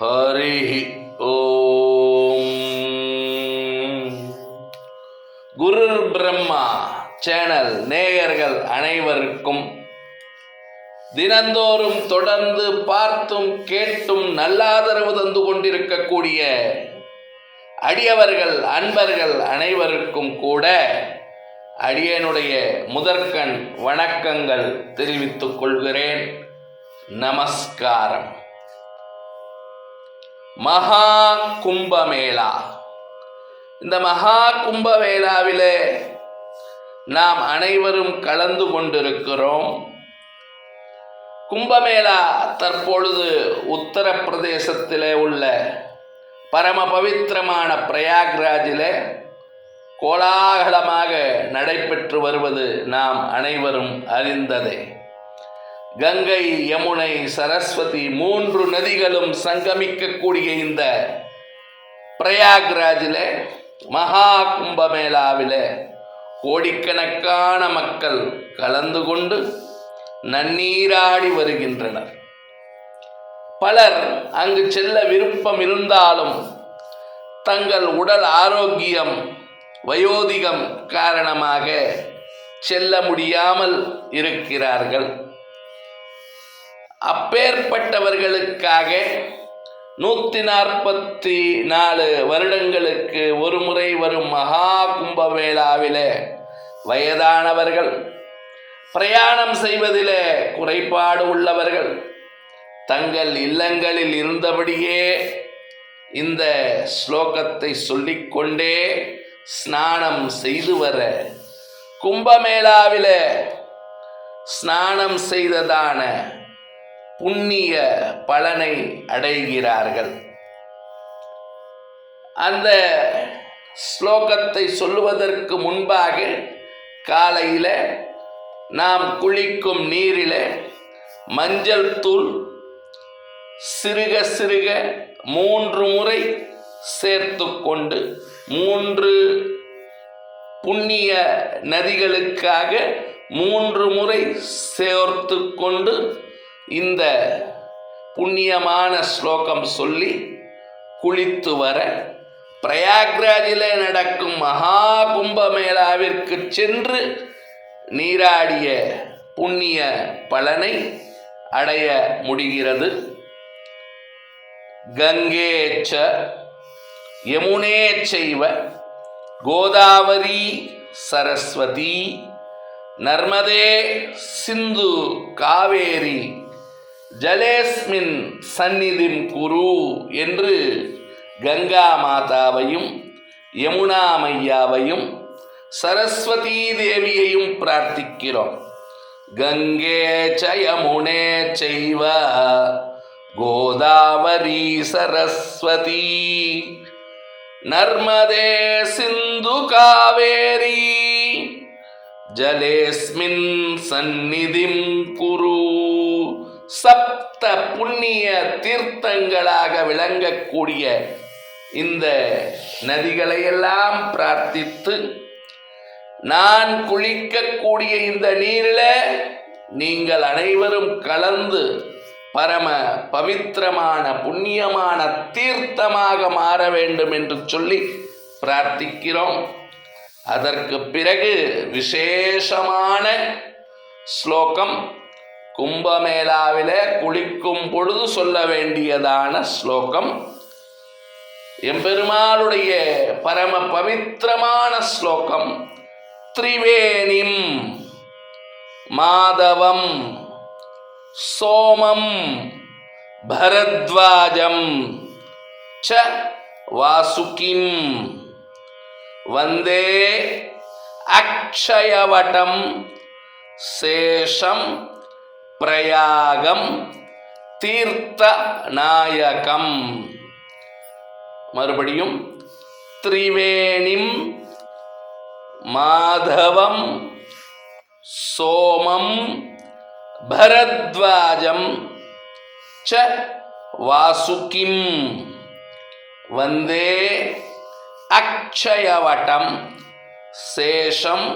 Hari Om. Guru Brahma channel நேயர்கள் அனைவருக்கும் தினந்தோறும் தொடர்ந்து பார்த்தும் கேட்டும் நல்லாதரவு தந்து கொண்டிருக்கக்கூடிய அடியவர்கள் அன்பர்கள் அனைவருக்கும் கூட அடியனுடைய முதற்கண் வணக்கங்கள் தெரிவித்துக் கொள்கிறேன். நமஸ்காரம். மகா கும்பமேளா. இந்த மகா கும்பமேளாவிலே நாம் அனைவரும் கலந்து கொண்டிருக்கிறோம். கும்பமேளா தற்பொழுது உத்தரப்பிரதேசத்திலே உள்ள பரம பவித்திரமான பிரயாக்ராஜிலே கோலாகலமாக நடைபெற்று வருவது நாம் அனைவரும் அறிந்ததே. கங்கை யமுனை சரஸ்வதி மூன்று நதிகளும் சங்கமிக்கக்கூடிய இந்த பிரயாக்ராஜில் மகா கும்பமேளாவிலே கோடிக்கணக்கான மக்கள் கலந்து கொண்டு நன்னீராடி வருகின்றனர். பலர் அங்கு செல்ல விருப்பம் இருந்தாலும் தங்கள் உடல் ஆரோக்கியம் வயோதிகம் காரணமாக செல்ல முடியாமல் இருக்கிறார்கள். அப்பேற்பட்டவர்களுக்காக நூற்றி நாற்பத்தி நாலு வருடங்களுக்கு ஒரு முறை வரும் மகா கும்பமேளாவிலே வயதானவர்கள் பிரயாணம் செய்வதிலே குறைபாடு உள்ளவர்கள் தங்கள் இல்லங்களில் இருந்தபடியே இந்த ஸ்லோகத்தை சொல்லிக்கொண்டே ஸ்நானம் செய்து வர கும்பமேளாவிலே ஸ்நானம் செய்ததான புண்ணிய பலனை அடைகிறார்கள். அந்த ஸ்லோகத்தை சொல்லுவதற்கு முன்பாக காலையில் நாம் குளிக்கும் நீரில் மஞ்சள் தூள் சிறுக சிறுக மூன்று முறை சேர்த்து கொண்டு மூன்று புண்ணிய நதிகளுக்காக மூன்று முறை சேர்த்து கொண்டு இந்த புண்ணியமான ஸ்லோகம் சொல்லி குளித்து வர பிரயாக்ராஜிலே நடக்கும் மகா கும்பமேளாவிற்கு சென்று நீராடிய புண்ணிய பலனை அடைய முடிகிறது. கங்கேச்ச யமுனே செய்வ கோதாவரி சரஸ்வதி நர்மதே சிந்து காவேரி ஜலேஸ்மின் சந்நிதிம் குரு என்று கங்கா மாதாவையும் யமுனா மையாவையும் சரஸ்வதி தேவியையும் பிரார்த்திக்கிறோம். கங்கே ச யமுனே செய்வ கோதாவரி சரஸ்வதி. நர்மதே சிந்து காவேரி ஜலேஸ்மின் சந்நிதிம் குரு. சப்த புண்ணிய தீர்த்தங்களாக விளங்கக்கூடிய இந்த நதிகளையெல்லாம் பிரார்த்தித்து நான் குளிக்கக்கூடிய இந்த நீரில் நீங்கள் அனைவரும் கலந்து பரம பவித்திரமான புண்ணியமான தீர்த்தமாக மாற வேண்டும் என்று சொல்லி பிரார்த்திக்கிறோம். அதற்கு பிறகு விசேஷமான ஸ்லோகம் கும்பமேளாவிலே குளிக்கும் பொழுது சொல்ல வேண்டியதான ஸ்லோகம். எம்பெருமாளுடைய பரம பவித்திரமான ஸ்லோகம். திரிவேணிம் மாதவம் சோமம் பரத்வாஜம் ச வாசுகிம். வந்தே அக்ஷயவட்டம் சேஷம் பிரயாகம் தீர்த்த நாயகம். மறுபடியும் திரிவேணிம் மாதவம் சோமம் பரத்வாஜம் ச வாசுகிம். வந்தே அக்ஷயவட்டம் சேஷம்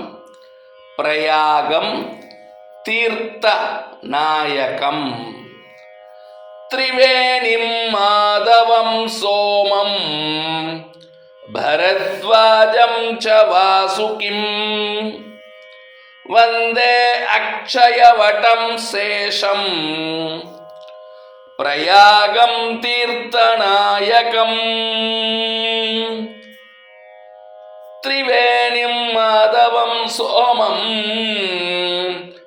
பிரயாகம் यकम् त्रिवेणीं माधवं सोमं भरद्वाजं च वासुकिं वन्दे अक्षयवटं शेषं त्रिवेणीं माधवं सोमम्।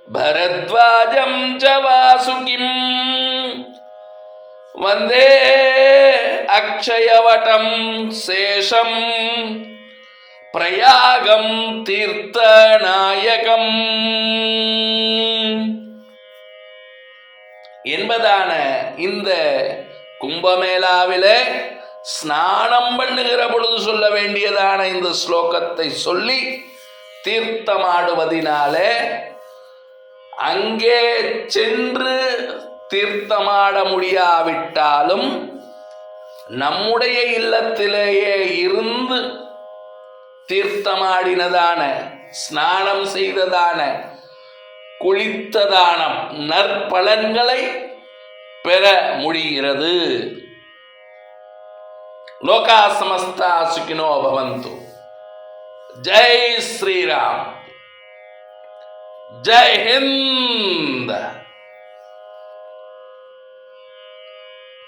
भरद्वाजं च वासुकिम् वन्दे अक्षयवटं शेषं प्रयागं तीर्थनायकम् என்பதான இந்த கும்பமேளாவிலே ஸ்நானம் பண்ணுகிற பொழுது சொல்ல வேண்டியதான இந்த ஸ்லோகத்தை சொல்லி தீர்த்தமாடுவதினாலே அங்கே சென்று தீர்த்தமாட முடியாவிட்டாலும் நம்முடைய இல்லத்திலேயே இருந்து தீர்த்தமாடினதான ஸ்நானம் செய்ததான குளித்ததான நற்பலன்களை பெற முடிகிறது. லோகா சமஸ்தா சுகினோ பவந்து. ஜெய் ஸ்ரீராம். ஜெய் ஹிந்த்